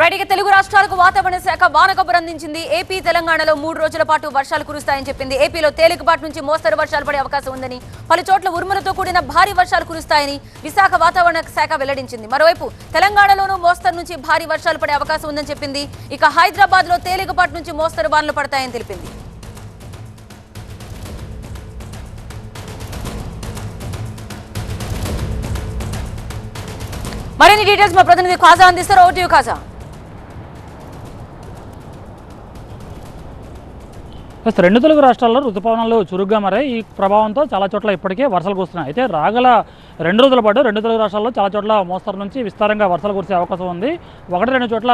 Right ఇక తెలుగు రాష్ట్రాలకు వాతావరణ శాఖ వానకబురు అందించింది. ఏపీ తెలంగాణలో మూడు రోజుల పాటు వర్షాలు కురుస్తాయని చెప్పింది. ఏపీలో తేలికపాటి నుంచి మోస్తరు వర్షాలు పడే అవకాశం ఉందని పలు చోట్ల ఉరుములతో కూడిన భారీ వర్షాలు కురుస్తాయని విశాఖ వాతావరణ శాఖ వెల్లడించింది. మరోవైపు తెలంగాణలోనూ మోస్తరు నుంచి భారీ వర్షాలు పడే అవకాశం ఉందని చెప్పింది. ఇక హైదరాబాద్లో తేలికపాటి నుంచి మోస్తరు వానలు పడతాయని తెలిపింది. మరిన్ని డీటెయిల్స్ మా ప్రతినిధి ఖాజా అందిస్తారు. ఓటీయూ ఖాజా. ఎస్, రెండు తెలుగు రాష్ట్రాల్లో రుతుపవనాలు చురుగ్గా మారాయి. ఈ ప్రభావంతో చాలా చోట్ల ఇప్పటికే వర్షాలు కురుస్తున్నాయి. అయితే రాగల రెండు రోజుల పాటు రెండు తెలుగు రాష్ట్రాల్లో చాలా చోట్ల మోస్తరు నుంచి విస్తారంగా వర్షాలు కురిసే అవకాశం ఉంది. ఒకటి రెండు చోట్ల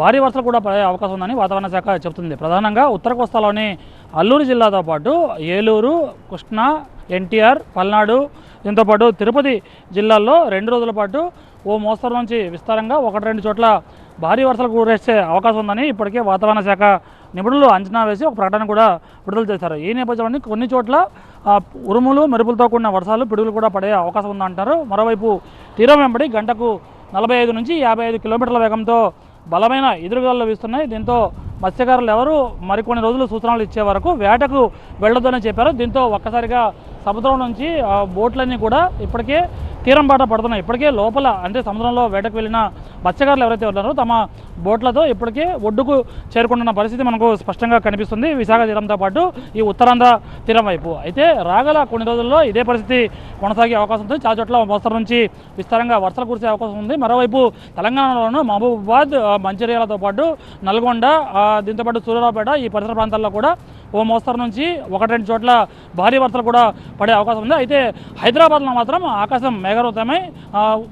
భారీ వర్షాలు కూడా పడే అవకాశం ఉందని వాతావరణ శాఖ చెబుతుంది. ప్రధానంగా ఉత్తర కోస్తాలోని అల్లూరు జిల్లాతో పాటు ఏలూరు కృష్ణా ఎన్టీఆర్ పల్నాడు దీంతోపాటు తిరుపతి జిల్లాల్లో రెండు రోజుల పాటు ఓ మోస్తరు నుంచి విస్తారంగా ఒకటి రెండు చోట్ల భారీ వర్షాలు కురిసే అవకాశం ఉందని ఇప్పటికే వాతావరణ శాఖ నిపుణులు అంచనా వేసి ఒక ప్రకటన కూడా విడుదల చేశారు. ఈ నేపథ్యంలో కొన్ని చోట్ల ఉరుములు మెరుపులతో కూడిన వర్షాలు పిడుగులు కూడా పడే అవకాశం ఉందంటారు. మరోవైపు తీరం వెంబడి గంటకు నలభై ఐదు నుంచి యాభై ఐదు కిలోమీటర్ల వేగంతో బలమైన ఎదురుగాలు వీస్తున్నాయి. దీంతో మత్స్యకారులు ఎవరు మరికొన్ని రోజులు సూచనలు ఇచ్చే వరకు వేటకు వెళ్ళొద్దని చెప్పారు. దీంతో ఒక్కసారిగా సముద్రం నుంచి ఆ బోట్లన్నీ కూడా ఇప్పటికే తీరం బాట పడుతున్నాయి. ఇప్పటికే లోపల అంటే సముద్రంలో వేటకు వెళ్ళిన మత్స్యకారులు ఎవరైతే ఉన్నారో తమ బోట్లతో ఇప్పటికే ఒడ్డుకు చేరుకుంటున్న పరిస్థితి మనకు స్పష్టంగా కనిపిస్తుంది. విశాఖ తీరంతో పాటు ఈ ఉత్తరాంధ్ర తీరం వైపు. అయితే రాగల కొన్ని రోజుల్లో ఇదే పరిస్థితి కొనసాగే అవకాశం ఉంది. చాలా చోట్ల మోస్తరు నుంచి విస్తారంగా వర్షాలు కురిసే అవకాశం ఉంది. మరోవైపు తెలంగాణలోనూ మహబూబాబాద్ మంచిర్యాలతో పాటు నల్గొండ దీంతోపాటు దీంతో పాటు సూర్యారావుపేట ఈ పరిసర ప్రాంతాల్లో కూడా ఓ మోస్తరు నుంచి ఒకటి రెండు చోట్ల భారీ వర్షాలు కూడా పడే అవకాశం ఉంది. అయితే హైదరాబాద్లో మాత్రం ఆకాశం మేఘరూతమై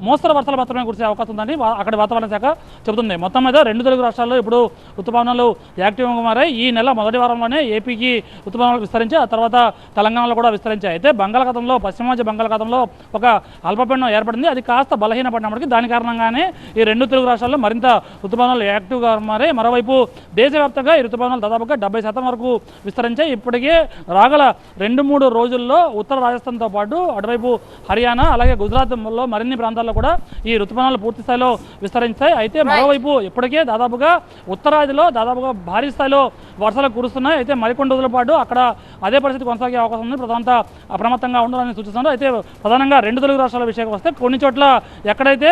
మోస్తరు వర్షాలు మాత్రమే కురిసే అవకాశం ఉందని అక్కడ అక్కడి వాతావరణ శాఖ చెబుతుంది. మొత్తం మీద రెండు తెలుగు రాష్ట్రాల్లో ఇప్పుడు ఋతుపవనాలు యాక్టివ్గా మారాయి. ఈ నెల మొదటి వారంలోనే ఏపీకి ఋతుపవనాలు విస్తరించి ఆ తర్వాత తెలంగాణలో కూడా విస్తరించాయి. అయితే బంగాళాఖాతంలో పశ్చిమ బంగాళాఖాతంలో ఒక అల్పపీడనం ఏర్పడింది. అది కాస్త బలహీనపడినప్పటికీ దాని కారణంగానే ఈ రెండు తెలుగు రాష్ట్రాల్లో మరింత ఋతుపవనాలు యాక్టివ్గా మారాయి. మరోవైపు దేశవ్యాప్తంగా ఈ ఋతుపవనాలు దాదాపుగా డెబ్బై శాతం వరకు విస్తరించాయి. ఇప్పటికే రాగల రెండు మూడు రోజుల్లో ఉత్తర రాజస్థాన్తో పాటు అటువైపు హర్యానా అలాగే గుజరాత్లో మరిన్ని ప్రాంతాల్లో కూడా ఈ ఋతుపవనాలు పూర్తి స్థాయిలో విస్తరించాయి. అయితే మరోవైపు ఇప్పటికే దాదాపుగా ఉత్తరాదిలో దాదాపుగా భారీ స్థాయిలో వర్షాలు కురుస్తున్నాయి. అయితే మరికొన్ని రోజుల పాటు అక్కడ అదే పరిస్థితి కొనసాగే అవకాశం ఉంది. ప్రధానంగా అప్రమత్తంగా ఉండాలని సూచిస్తున్నారు. అయితే ప్రధానంగా రెండు తెలుగు రాష్ట్రాల విషయానికి వస్తే కొన్ని చోట్ల ఎక్కడైతే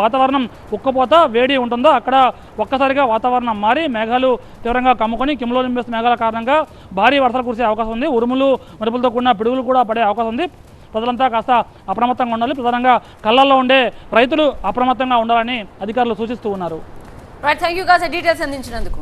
వాతావరణం ఉక్కపోత వేడి ఉంటుందో అక్కడ ఒక్కసారిగా వాతావరణం మారి మేఘాలు తీవ్రంగా కమ్ముకొని కిమ్లో నింబేస్ మేఘాల కారణంగా భారీ వర్షాలు కురిసే అవకాశం ఉంది. ఉరుములు మరుపులతో కూడిన పిడుగులు కూడా పడే అవకాశం ఉంది. ప్రజలంతా కాస్త అప్రమత్తంగా ఉండాలి. ప్రధానంగా కళ్ళల్లో ఉండే రైతులు అప్రమత్తంగా ఉండాలని అధికారులు సూచిస్తూ ఉన్నారు. రైట్ థ్యాంక్ యూ డీటెయిల్స్ అందించినందుకు.